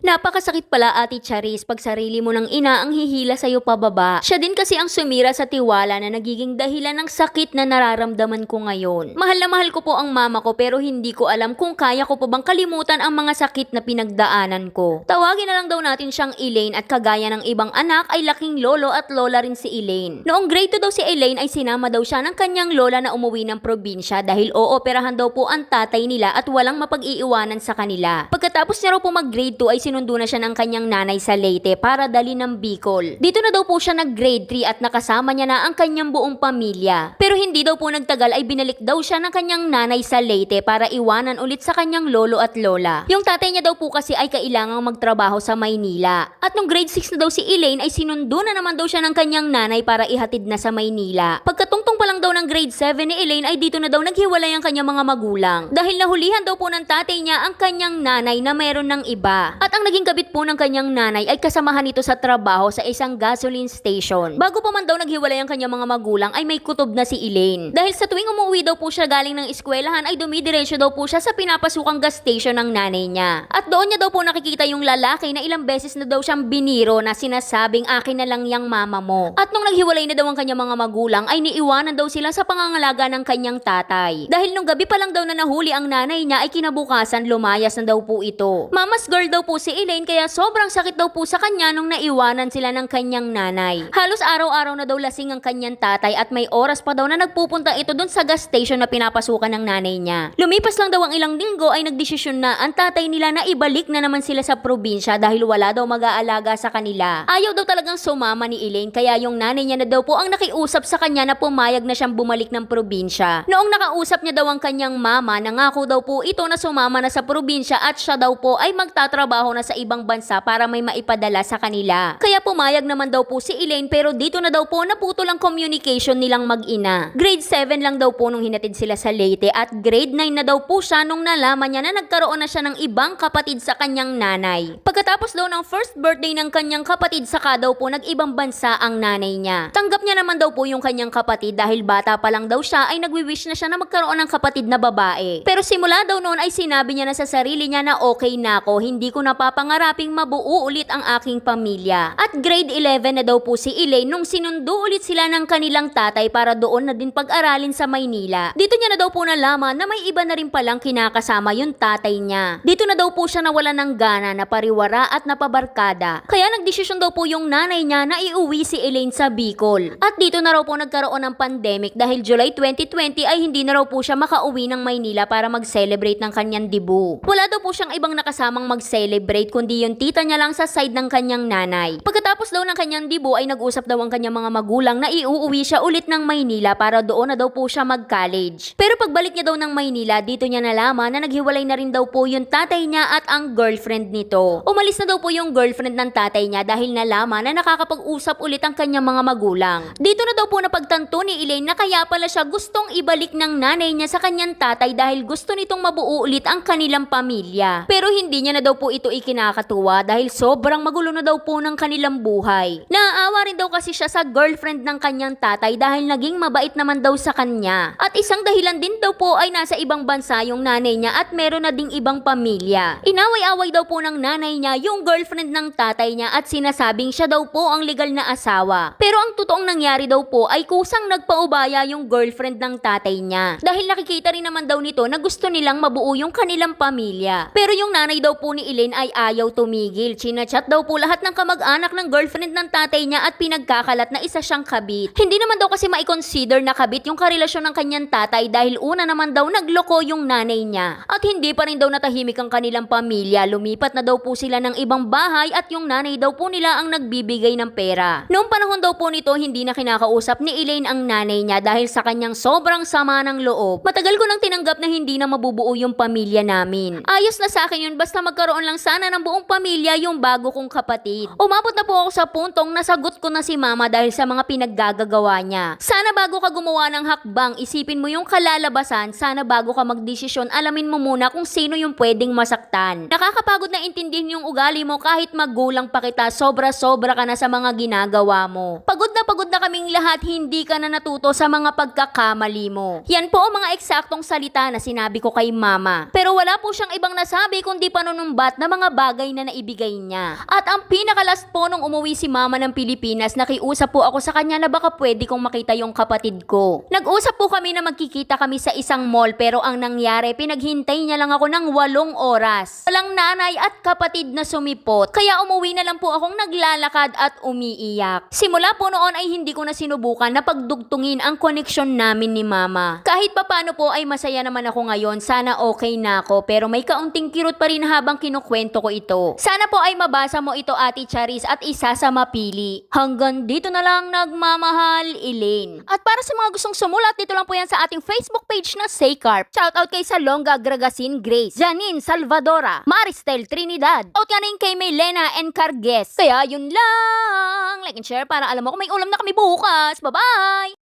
Napakasakit pala ati Charis pag sarili mo ng ina ang hihila sa'yo pababa. Siya din kasi ang sumira sa tiwala na nagiging dahilan ng sakit na nararamdaman ko ngayon. Mahal na mahal ko po ang mama ko pero hindi ko alam kung kaya ko pa bang kalimutan ang mga sakit na pinagdaanan ko. Tawagin na lang daw natin siyang Elaine at kagaya ng ibang anak ay laking lolo at lola rin si Elaine. Noong grade 2 daw si Elaine ay sinama daw siya ng kanyang lola na umuwi ng probinsya dahil ooperahan daw po ang tatay nila at walang mapag-iiwanan sa kanila. Pagkatapos niya raw po mag grade 2 ay sinundo na siya ng kanyang nanay sa Leyte para dali ng Bicol. Dito na daw po siya nag grade 3 at nakasama niya na ang kanyang buong pamilya. Pero hindi daw po nagtagal ay binalik daw siya ng kanyang nanay sa Leyte para iwanan ulit sa kanyang lolo at lola. Yung tatay niya daw po kasi ay kailangang magtrabaho sa Maynila. At nung grade 6 na daw si Elaine ay sinundo na naman daw siya ng kanyang nanay para ihatid na sa Maynila. Pagkatungtong pa lang daw ng grade 7 ni Elaine ay dito na daw naghiwalay ang kanyang mga magulang. Dahil nahulihan daw po ng tatay niya ang kanyang nanay na meron ng iba. At ang naging kabit po ng kanyang nanay ay kasamahan nito sa trabaho sa isang gasoline station. Bago pa man daw naghiwalay ang kanyang mga magulang ay may kutob na si Elaine. Dahil sa tuwing umuwi daw po siya galing ng eskwelahan ay dumidiretso daw po siya sa pinapasukang gas station ng nanay niya. At doon niya daw po nakikita yung lalaki na ilang beses na daw siyang biniro na sinasabing akin na lang yang mama mo. At nung naghiwalay na daw ang kanyang mga magulang ay niiwanan daw sila sa pangangalaga ng kanyang tatay. Dahil nung gabi pa lang daw na nahuli ang nanay niya ay kinabukasan lumayas na daw po ito. Mama's girl daw po si Elaine kaya sobrang sakit daw po sa kanya nung naiwanan sila ng kanyang nanay. Halos araw-araw na daw lasing ang kanyang tatay at may oras pa daw na nagpupunta ito dun sa gas station na pinapasukan ng nanay niya. Lumipas lang daw ang ilang linggo ay nagdesisyon na ang tatay nila na ibalik na naman sila sa probinsya dahil wala daw mag-aalaga sa kanila. Ayaw daw talagang sumama ni Elaine kaya yung nanay niya na daw po ang nakiusap sa kanya na pumayag na siyang bumalik ng probinsya. Noong nakausap niya daw ang kanyang mama, nangako daw po ito na sumama na sa probinsya at siya daw po ay magtatrabaho na sa ibang bansa para may maipadala sa kanila. Kaya pumayag naman daw po si Elaine pero dito na daw po naputol ang communication nilang mag-ina. Grade 7 lang daw po nung hinatid sila sa Leyte at grade 9 na daw po siya nung nalaman niya na nagkaroon na siya ng ibang kapatid sa kanyang nanay. Pagkatapos daw ng first birthday ng kanyang kapatid saka daw po nag-ibang bansa ang nanay niya. Tanggap niya naman daw po yung kanyang kapatid dahil bata pa lang daw siya ay nagwi-wish na siya na magkaroon ng kapatid na babae. Pero simula daw noon ay sinabi niya na sa sarili niya na okay na ako, hindi ko napapangaraping mabuo ulit ang aking pamilya. At grade 11 na daw po si Elaine nung sinundo ulit sila ng kanilang tatay para doon na din pag-aralin sa Maynila. Dito niya na daw po nalaman na may iba na rin palang kinakasama yung tatay niya. Dito na daw po siya nawala ng gana na pariwara at napabarkada. Kaya nagdesisyon daw po yung nanay niya na iuwi si Elaine sa Bicol. At dito na raw po nagkaroon ng pandemic dahil July 2020 ay hindi na raw po siya makauwi ng Maynila para mag-celebrate ng kanyang debut. Wala daw po siyang ibang nakasamang mag-celebrate kundi yung tita niya lang sa side ng kanyang nanay. Pagkatapos daw ng kanyang debut ay nag-usap daw ang kanyang mga magulang na iuuwi siya ulit ng Maynila para doon na daw po siya mag-college. Pero pagbalik niya daw ng Maynila, dito niya nalaman na naghiwalay na rin daw po yung tatay niya at ang girlfriend nito. Umalis na daw po yung girlfriend ng tatay niya dahil nalaman na nakakapag-usap ulit ang kanyang mga magulang. Dito na daw po napagtanto ni Elaine na kaya pala siya gustong ibalik ng nanay niya sa kanyang tatay dahil gusto nitong mabuo ulit ang kanilang pamilya. Pero hindi niya na daw po ito ikinakatuwa dahil sobrang magulo na daw po ng kanilang buhay. Naaawa rin daw kasi siya sa girlfriend ng kanyang tatay dahil naging mabait naman daw sa kanya. At isang dahilan din daw po ay nasa ibang bansa yung nanay niya at meron na ding ibang pamilya. Inaway-away daw po ng nanay niya yung girlfriend ng tatay niya at sinasabing siya daw po ang legal na asawa. Pero ang totoong nangyari daw po ay kusang nagpaubaya yung girlfriend ng tatay niya. Dahil nakikita rin naman daw nito na gusto nilang mabuo yung kanilang pamilya. Pero yung nanay daw po ni Elaine ay ayaw tumigil. Chinachat daw po lahat ng kamag-anak ng girlfriend ng tatay niya at pinagkakalat na isa siyang kabit. Hindi naman daw kasi ma-consider na kabit yung karelasyon ng kanyang tatay dahil una naman daw nagloko yung nanay niya. At hindi pa rin daw natahimik ang kanilang pamilya. Lumipat na daw po sila ng ibang bahay at yung nanay daw po nila ang nagbibigay ng pera. Noong panahon daw po nito, hindi na kinakausap ni Elaine ang nanay niya dahil sa kanyang sobrang sama ng loob. Matagal ko nang tinanggap na hindi na mabubuo yung pamilya namin. Ayos na sa akin yun basta magkaroon lang sana ng buong pamilya yung bago kong kapatid. Umabot na po ako sa puntong nasagot ko na si mama dahil sa mga pinaggagagawa niya. Sana bago ka gumawa ng hakbang, isipin mo yung kalalabasan. Sana bago ka magdesisyon, alamin mo muna kung sino yung pwedeng masaktan. Nakakapagod na intindihin yung ugali mo kahit magulang pa kita, sobra-sobra ka na sa mga ginagawa mo. Pagod na pagod na kaming lahat, hindi ka na natuto sa mga pagkakamali mo. Yan po ang mga eksaktong salita na sinabi ko kay mama. Pero wala po siyang ibang nasabi kundi panunumbat na mga bagay na naibigay niya. At ang pinakalas po nung umuwi si mama ng Pilipinas, nakiusap po ako sa kanya na baka pwede kong makita yung kapatid ko. Nag-usap po kami na magkikita kami sa isang mall pero ang nangyari, pinaghintay niya lang ako ng walong oras. Walang nanay at kapatid na sumipot, kaya umuwi na lang po akong naglalakad at umiiyak. Simula po noon ay hindi ko na sinubukan na pagdugtungin ang koneksyon namin ni mama. Kahit papano po ay masaya naman ako ngayon, sana okay na ako pero may kaunting kirot pa rin habang kinukwento ko ito. Sana po ay mabasa mo ito Ate Charis at isa sa mapili. Hanggang dito na lang nagmamahal, Elaine. At para sa mga gustong sumulat, dito lang po yan sa ating Facebook page na Saycarp. Shoutout kay Salonga Gragasin Grace, Janine Salvadora, Maristel Trinidad. Out ka rin kay Melena Encargues. Kaya yun lang. Like and share para alam mo kung may ulam na kami bukas. Bye-bye!